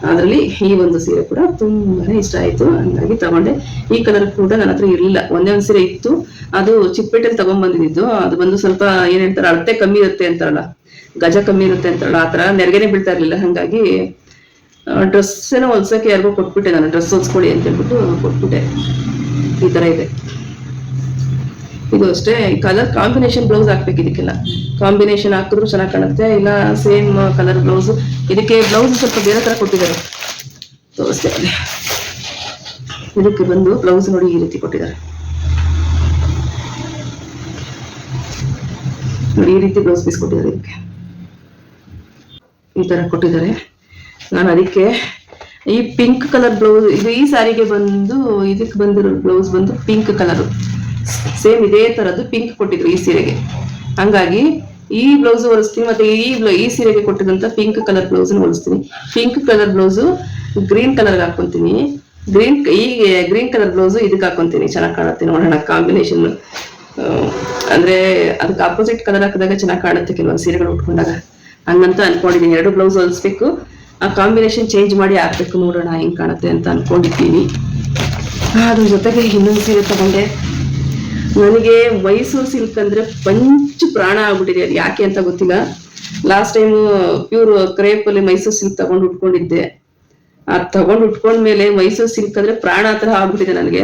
ಅದರಲ್ಲಿ ಈ ಒಂದು ಸೀರೆ ಕೂಡ ತುಂಬಾನೇ ಇಷ್ಟ ಆಯ್ತು. ಹಂಗಾಗಿ ತಗೊಂಡೆ. ಈ ಕಲರ್ ಕೂಡ ನನ್ನ ಹತ್ರ ಇರಲಿಲ್ಲ. ಒಂದೇ ಒಂದು ಸೀರೆ ಇತ್ತು. ಅದು ಚಿಕ್ಕಪೇಟೆಯಲ್ಲಿ ತಗೊಂಡ್ಬಂದಿದ್ದು ಅದು ಬಂದು ಸ್ವಲ್ಪ ಏನ್ ಹೇಳ್ತಾರೆ, ಅಳತೆ ಕಮ್ಮಿ ಇರುತ್ತೆ ಅಂತಾರಲ್ಲ, ಗಜ ಕಮ್ಮಿ ಇರುತ್ತೆ ಅಂತಾರಲ್ಲ, ಆ ನೆರಗೇನೆ ನೆರಗೆನೆ ಬೀಳ್ತಾ ಇರಲಿಲ್ಲ. ಹಾಗಾಗಿ ಡ್ರೆಸ್ ಏನೋ ಹೊಲ್ಸಕ್ಕೆ ಯಾರಿಗೂ ಕೊಟ್ಬಿಟ್ಟೆ ನಾನು. ಡ್ರೆಸ್ ಹೊಲ್ಸ್ಕೊಳ್ಳಿ ಅಂತ ಹೇಳ್ಬಿಟ್ಟು ಕೊಟ್ಬಿಟ್ಟೆ. ಈ ತರ ಇದೆ. ಇದು ಅಷ್ಟೇ ಕಲರ್ ಕಾಂಬಿನೇಷನ್ ಬ್ಲೌಸ್ ಹಾಕ್ಬೇಕು ಇದಕ್ಕೆಲ್ಲ. ಕಾಂಬಿನೇಷನ್ ಹಾಕಿದ್ರು ಚೆನ್ನಾಗಿ ಕಾಣುತ್ತೆ, ಇಲ್ಲ ಸೇಮ್ ಕಲರ್ ಬ್ಲೌಸ್ ಇದಕ್ಕೆ ಬ್ಲೌಸ್ ಸ್ವಲ್ಪ ಬೇರೆ ತರ ಕೊಟ್ಟಿದ್ದಾರೆ. ತೋರಿಸ್ತೇವೆ ಇದಕ್ಕೆ ಬಂದು ಬ್ಲೌಸ್ ನೋಡಿ ಈ ರೀತಿ ಕೊಟ್ಟಿದ್ದಾರೆ. ನೋಡಿ ಈ ರೀತಿ ಬ್ಲೌಸ್ ಪೀಸ್ ಕೊಟ್ಟಿದ್ದಾರೆ ಇದಕ್ಕೆ. ಈ ತರ ಕೊಟ್ಟಿದ್ದಾರೆ. ನಾನು ಅದಕ್ಕೆ ಈ ಪಿಂಕ್ ಕಲರ್ ಬ್ಲೌಸ್ ಇದು ಈ ಸಾರಿಗೆ ಬಂದು, ಇದಕ್ಕೆ ಬಂದಿರೋ ಬ್ಲೌಸ್ ಬಂದು ಪಿಂಕ್ ಕಲರ್ ಸೇಮ್ ಇದೇ ತರದ್ದು ಪಿಂಕ್ ಕೊಟ್ಟಿದ್ರು ಈ ಸೀರೆಗೆ. ಹಂಗಾಗಿ ಈ ಬ್ಲೌಸ್ ಹೊಲಿಸ್ತೀನಿ ಮತ್ತೆ ಈ ಈ ಸೀರೆಗೆ ಕೊಟ್ಟಿದಂತ pink colour blouse ಹೊಲಿಸ್ತೀನಿ. Pink colour blouse green colour ಹಾಕೊಂತೀನಿ. Green ಈ ಗ್ರೀನ್ ಕಲರ್ ಬ್ಲೌಸ್ ಇದಕ್ಕೆ ಹಾಕೊಂತೀನಿ. ಚೆನ್ನಾಗಿ ಕಾಣುತ್ತೆ ನೋಡೋಣ ಕಾಂಬಿನೇಷನ್ ಅಂದ್ರೆ ಅದಕ್ಕೆ ಅಪೋಸಿಟ್ ಕಲರ್ ಹಾಕಿದಾಗ ಚೆನ್ನಾಗಿ ಕಾಣುತ್ತೆ ಕೆಲವೊಂದು ಸೀರೆಗಳು ಉಟ್ಕೊಂಡಾಗ. ಹಂಗಂತ ಅನ್ಕೊಂಡಿದ್ದೀನಿ ಎರಡು ಬ್ಲೌಸ್ ಹೊಲಿಸ್ಬೇಕು. ಆ ಕಾಂಬಿನೇಷನ್ ಚೇಂಜ್ ಮಾಡಿ ಹಾಕ್ಬೇಕು. ನೋಡೋಣ ಹೆಂಗ್ ಕಾಣುತ್ತೆ ಅಂತ ಅನ್ಕೊಂಡಿದ್ದೀನಿ. ಅದ್ರ ಜೊತೆಗೆ ಇನ್ನೊಂದು ಸೀರೆ ತಗೊಂಡೆ. ನನಗೆ ಮೈಸೂರು ಸಿಲ್ಕ್ ಅಂದ್ರೆ ಪಂಚು ಪ್ರಾಣ ಆಗ್ಬಿಟ್ಟಿದೆ. ಅದು ಯಾಕೆ ಅಂತ ಗೊತ್ತಿಲ್ಲ. ಲಾಸ್ಟ್ ಟೈಮು ಪ್ಯೂರ್ ಕ್ರೇಪ್ ಅಲ್ಲಿ ಮೈಸೂರು ಸಿಲ್ಕ್ ತಗೊಂಡು ಉಟ್ಕೊಂಡಿದ್ದೆ. ಅದ್ ತಗೊಂಡು ಉಟ್ಕೊಂಡ್ಮೇಲೆ ಮೈಸೂರು ಸಿಲ್ಕ್ ಅಂದ್ರೆ ಪ್ರಾಣ ತರ ಆಗ್ಬಿಟ್ಟಿದೆ ನನಗೆ.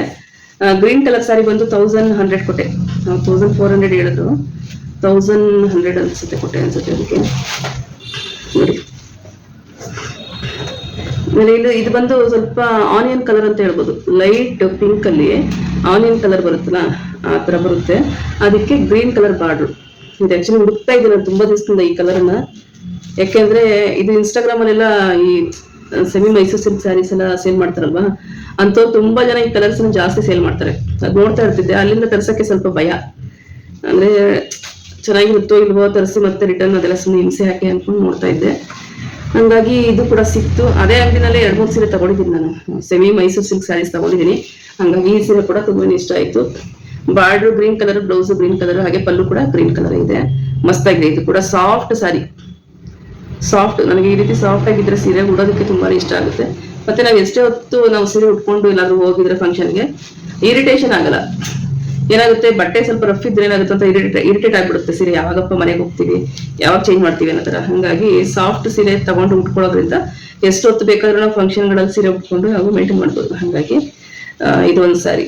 ಗ್ರೀನ್ ಕಲರ್ ಸಾರಿ ಬಂದು ತೌಸಂಡ್ ಹಂಡ್ರೆಡ್ ಕೊಟ್ಟೆ. ತೌಸಂಡ್ ಫೋರ್ ಹಂಡ್ರೆಡ್ ಹೇಳಿದ್ರು. ತೌಸಂಡ್ ಹಂಡ್ರೆಡ್ ಅನ್ಸುತ್ತೆ ಕೊಟ್ಟೆ ಅನ್ಸುತ್ತೆ ಅದಕ್ಕೆ. ನೋಡಿ. ಆಮೇಲೆ ಇದು ಇದು ಬಂದು ಸ್ವಲ್ಪ ಆನಿಯನ್ ಕಲರ್ ಅಂತ ಹೇಳ್ಬೋದು. ಲೈಟ್ ಪಿಂಕ್ ಅಲ್ಲಿ ಆನಿಯನ್ ಕಲರ್ ಬರುತ್ತಲ್ಲ, ಆ ಥರ ಬರುತ್ತೆ. ಅದಕ್ಕೆ ಗ್ರೀನ್ ಕಲರ್ ಬಾರ್ಡ್ರು. ಇದು ಆ್ಯಕ್ಚುಲಿ ಹುಡುಕ್ತಾ ಇದ್ದೀನಿ ನಾನು ತುಂಬಾ ದಿವಸದಿಂದ ಈ ಕಲರನ್ನು. ಯಾಕೆಂದ್ರೆ ಇದು ಇನ್ಸ್ಟಾಗ್ರಾಮ್ ಅಲ್ಲೆಲ್ಲ ಈ ಸೆಮಿ ಮೈಸೂರು ಸಿಲ್ಕ್ ಸ್ಯಾರೀಸ್ ಎಲ್ಲ ಸೇಲ್ ಮಾಡ್ತಾರಲ್ವಾ? ಅಂಥವ್ರು ತುಂಬಾ ಜನ ಈ ಕಲರ್ಸ್ ಜಾಸ್ತಿ ಸೇಲ್ ಮಾಡ್ತಾರೆ. ಅದು ನೋಡ್ತಾ ಇರ್ತಿದ್ದೆ, ಅಲ್ಲಿಂದ ತರ್ಸಕ್ಕೆ ಸ್ವಲ್ಪ ಭಯ. ಅಂದ್ರೆ ಚೆನ್ನಾಗಿರುತ್ತೋ ಇಲ್ವೋ ತರಿಸಿ ಮತ್ತೆ ರಿಟರ್ನ್ ಅದೆಲ್ಲ ಸುಮ್ಮನೆ ಹಿಂಸೆ ಹಾಕಿ ಅಂದ್ಕೊಂಡು ನೋಡ್ತಾ ಇದ್ದೆ. ಹಂಗಾಗಿ ಇದು ಕೂಡ ಸಿಕ್ತು. ಅದೇ ಅಂಗಡಿನಲ್ಲೇ ಎರಡು ಮೂರು ಸೀರೆ ತಗೊಂಡಿದ್ದೀನಿ ನಾನು. ಸೆಮಿ ಮೈಸೂರು ಸಿಲ್ಕ್ ಸ್ಯಾರೀಸ್ ತಗೊಂಡಿದ್ದೀನಿ. ಹಂಗಾಗಿ ಈ ಸೀರೆ ಕೂಡ ತುಂಬಾ ಇಷ್ಟ ಆಯ್ತು. Border green colour blouse green colour ಹಾಗೆ ಪಲ್ಲು ಕೂಡ ಗ್ರೀನ್ ಕಲರ್ ಇದೆ. ಮಸ್ತಾಗಿದೆ. ಇದು ಕೂಡ ಸಾಫ್ಟ್ ಸಾರಿ ಸಾಫ್ಟ್ ನನಗೆ ಈ ರೀತಿ ಸಾಫ್ಟ್ ಆಗಿದ್ರೆ ಸೀರೆ ಉಡೋದಕ್ಕೆ ತುಂಬಾ ಇಷ್ಟ ಆಗುತ್ತೆ. ಮತ್ತೆ ನಾವು ಎಷ್ಟೇ ಹೊತ್ತು ನಾವು ಸೀರೆ ಉಟ್ಕೊಂಡು ಎಲ್ಲಾದ್ರೂ ಹೋಗಿದ್ರೆ ಫಂಕ್ಷನ್ಗೆ ಇರಿಟೇಷನ್ ಆಗಲ್ಲ. ಏನಾಗುತ್ತೆ? ಬಟ್ಟೆ ಸ್ವಲ್ಪ ರಫ್ ಇದ್ರೆ ಏನಾಗುತ್ತೆ ಅಂತ ಇರಿಟೇಟ್ ಇರಿಟೇಟ್ ಆಗ್ಬಿಡುತ್ತೆ ಸೀರೆ. ಯಾವಾಗಪ್ಪ ಮನೆಗೆ ಹೋಗ್ತೀವಿ? ಯಾವಾಗ ಚೇಂಜ್ ಮಾಡ್ತೀವಿ ಅನ್ನೋ ಥರ. ಹಾಗಾಗಿ ಸಾಫ್ಟ್ ಸೀರೆ ತಗೊಂಡು ಉಟ್ಕೊಳ್ಳೋದ್ರಿಂದ ಎಷ್ಟು ಹೊತ್ತು ಬೇಕಾದ್ರೂ ನಾವು ಫಂಕ್ಷನ್ಗಳಲ್ಲಿ ಸೀರೆ ಉಟ್ಕೊಂಡು ಹಾಗೂ ಮೇಂಟೈನ್ ಮಾಡ್ಬೋದು. ಹಾಗಾಗಿ ಇದೊಂದು ಇದು ಸಾರಿ.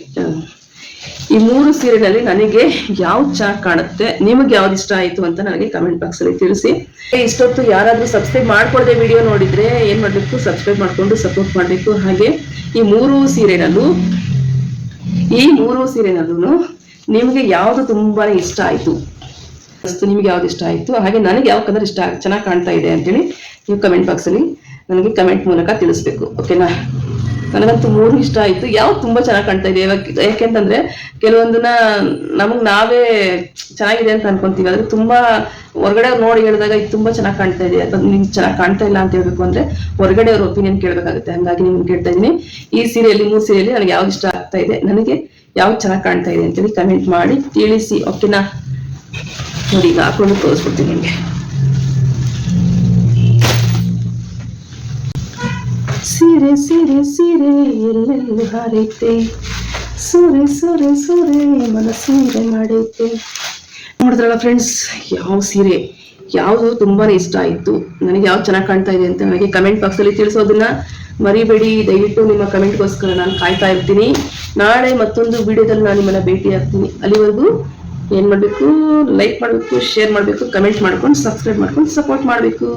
ಈ ಮೂರು ಸೀರೆಗಳಲ್ಲಿ ನನಗೆ ಯಾವ್ದು ಚೆನ್ನಾಗಿ ಕಾಣುತ್ತೆ? ನಿಮಗೆ ಯಾವ್ದು ಇಷ್ಟ ಆಯ್ತು ಅಂತ ನನಗೆ ಕಮೆಂಟ್ ಬಾಕ್ಸ್ ಅಲ್ಲಿ ತಿಳಿಸಿ. ಇಷ್ಟೊತ್ತು ಯಾರಾದ್ರೂ ಸಬ್ಸ್ಕ್ರೈಬ್ ಮಾಡ್ಕೊಳ್ದೆ ವಿಡಿಯೋ ನೋಡಿದ್ರೆ ಏನು ಮಾಡ್ಬೇಕು? ಸಬ್ಸ್ಕ್ರೈಬ್ ಮಾಡ್ಕೊಂಡು ಸಪೋರ್ಟ್ ಮಾಡ್ಬೇಕು. ಹಾಗೆ ಈ ಮೂರು ಸೀರೆನಲ್ಲೂ ಈ ಮೂರು ಸೀರೆನಲ್ಲೂ ನಿಮಗೆ ಯಾವುದು ತುಂಬಾ ಇಷ್ಟ ಆಯ್ತು? ಅಷ್ಟು ನಿಮ್ಗೆ ಯಾವ್ದು ಇಷ್ಟ ಆಯ್ತು? ಹಾಗೆ ನನಗೆ ಯಾವ ಕಲರ್ ಇಷ್ಟ ಚೆನ್ನಾಗಿ ಕಾಣ್ತಾ ಇದೆ ಅಂತೇಳಿ ನೀವು ಕಮೆಂಟ್ ಬಾಕ್ಸ್ ಅಲ್ಲಿ ನನಗೆ ಕಮೆಂಟ್ ಮೂಲಕ ತಿಳಿಸ್ಬೇಕು. ಓಕೆನಾ ನನಗಂತೂ ಮೂರು ಇಷ್ಟ ಆಯ್ತು. ಯಾವ್ದು ತುಂಬಾ ಚೆನ್ನಾಗಿ ಕಾಣ್ತಾ ಇದೆ. ಯಾವಾಗ ಯಾಕೆಂತಂದ್ರೆ ಕೆಲವೊಂದನ್ನ ನಮಗ್ ನಾವೇ ಚೆನ್ನಾಗಿದೆ ಅಂತ ಅನ್ಕೊಂತೀವಿ. ಆದ್ರೆ ತುಂಬಾ ಹೊರಗಡೆ ನೋಡಿ ಹೇಳಿದಾಗ ಇದು ತುಂಬಾ ಚೆನ್ನಾಗಿ ಕಾಣ್ತಾ ಇದೆ. ಅಥವಾ ನಿಮ್ಗೆ ಚೆನ್ನಾಗಿ ಕಾಣ್ತಾ ಇಲ್ಲ ಅಂತ ಹೇಳ್ಬೇಕು ಅಂದ್ರೆ ಹೊರಗಡೆ ಅವ್ರ ಒಪಿನಿಯನ್ ಕೇಳಬೇಕಾಗುತ್ತೆ. ಹಂಗಾಗಿ ನಿಮ್ಗೆ ಕೇಳ್ತಾ ಇದೀನಿ ಈ ಸೀರೆಯಲ್ಲಿ, ಮೂರು ಸೀರೆಯಲ್ಲಿ ನನಗೆ ಯಾವ್ದು ಇಷ್ಟ ಆಗ್ತಾ ಇದೆ? ನನಗೆ ಯಾವ್ದು ಚೆನ್ನಾಗಿ ಕಾಣ್ತಾ ಇದೆ ಅಂತೇಳಿ ಕಮೆಂಟ್ ಮಾಡಿ ತಿಳಿಸಿ. ಓಕೆನಾ? ನೋಡಿ ಈಗ ಹಾಕೊಂಡು ತೋರಿಸ್ಬಿಡ್ತೀನಿ ನಿಮಗೆ. ಸೀರೆ ಸೀರೆ ಸೀರೆ, ಎಲ್ಲೆಲ್ಲಿ ಹಾರೈತೆ. ಸೂರೆ ಸೂರೆ ಸೂರೆ ಮನ ಸೀರೆ ಮಾಡೈತೆ ನೋಡಿದ್ರಲ್ಲ ಫ್ರೆಂಡ್ಸ್ ಯಾವ ಸೀರೆ, ಯಾವುದು ತುಂಬಾ ಇಷ್ಟ ಆಯಿತು. ನನಗೆ ಯಾವ್ದು ಚೆನ್ನಾಗಿ ಕಾಣ್ತಾ ಇದೆ ಅಂತ ನನಗೆ ಕಮೆಂಟ್ ಬಾಕ್ಸ್ ಅಲ್ಲಿ ತಿಳಿಸೋದನ್ನ ಮರಿಬೇಡಿ. ದಯವಿಟ್ಟು ನಿಮ್ಮ ಕಮೆಂಟ್ಗೋಸ್ಕರ ನಾನು ಕಾಯ್ತಾ ಇರ್ತೀನಿ. ನಾಳೆ ಮತ್ತೊಂದು ವಿಡಿಯೋದಲ್ಲಿ ನಾನು ನಿಮ್ಮನ್ನ ಭೇಟಿ ಆಗ್ತೀನಿ. ಅಲ್ಲಿವರೆಗೂ ಏನ್ ಮಾಡ್ಬೇಕು? ಲೈಕ್ ಮಾಡಬೇಕು ಶೇರ್ ಮಾಡಬೇಕು ಕಮೆಂಟ್ ಮಾಡ್ಕೊಂಡು ಸಬ್ಸ್ಕ್ರೈಬ್ ಮಾಡ್ಕೊಂಡು ಸಪೋರ್ಟ್ ಮಾಡಬೇಕು.